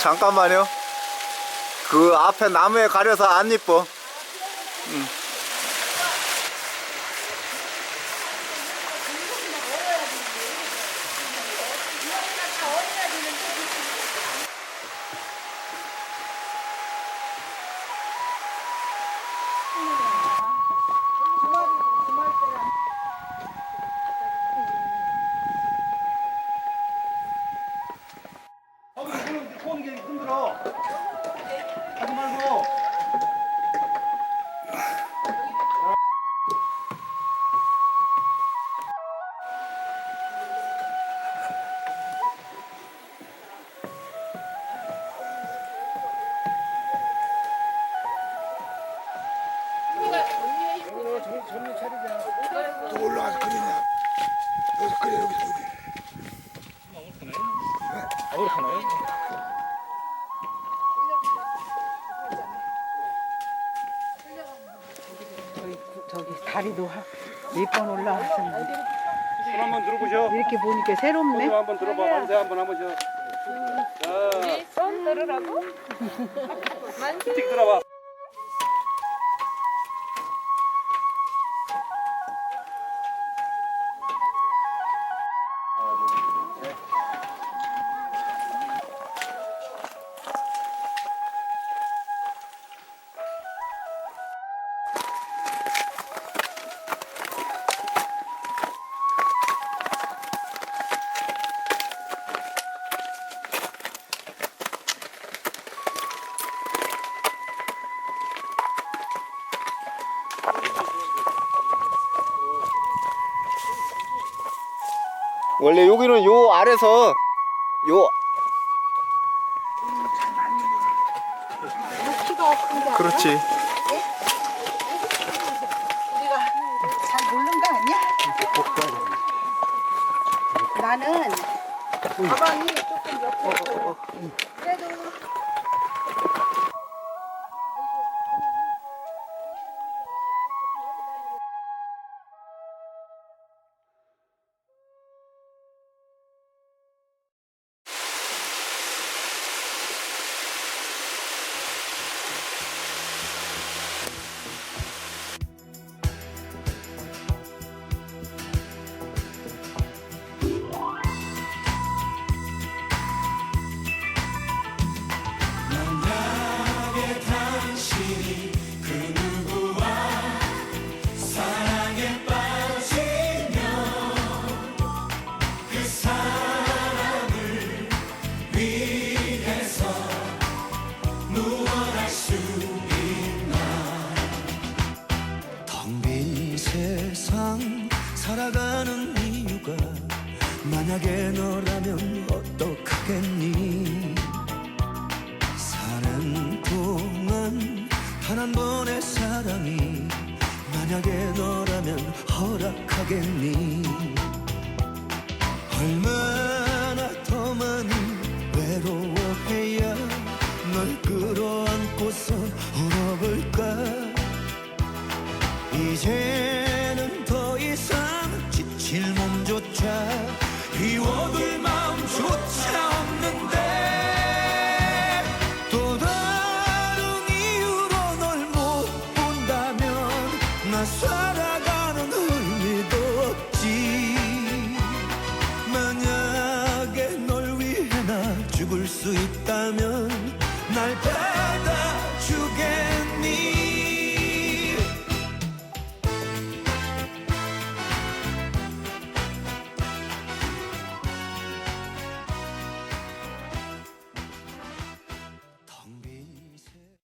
잠깐만요. 그 앞에 나무에 가려서 안 이뻐. 아, 힘들어. 하지 말고. 또 올라가서 그리냐? 여기서 그래 여기서 여기. 다리도 몇 번 올라왔었는데 손 한번 들어보셔. 이렇게 보니까 새롭네. 손 한번 들어봐. 만세 한번 해보셔. 자, 손 들으라고? 찍 들어봐. 원래 여기는 요 아래서 요 그렇지. 우리가 잘 모르는 거 아니야? 나는 가방이 조금 옆에 있어. 그래도 살아가는 이유가 만약에 너라면 어떡하겠니? 사는 동안 단 한 번의 사랑이 만약에 너라면 허락하겠니? 얼마나 더 많이 외로워해야 널 끌어안고서 울어볼까? 이제 see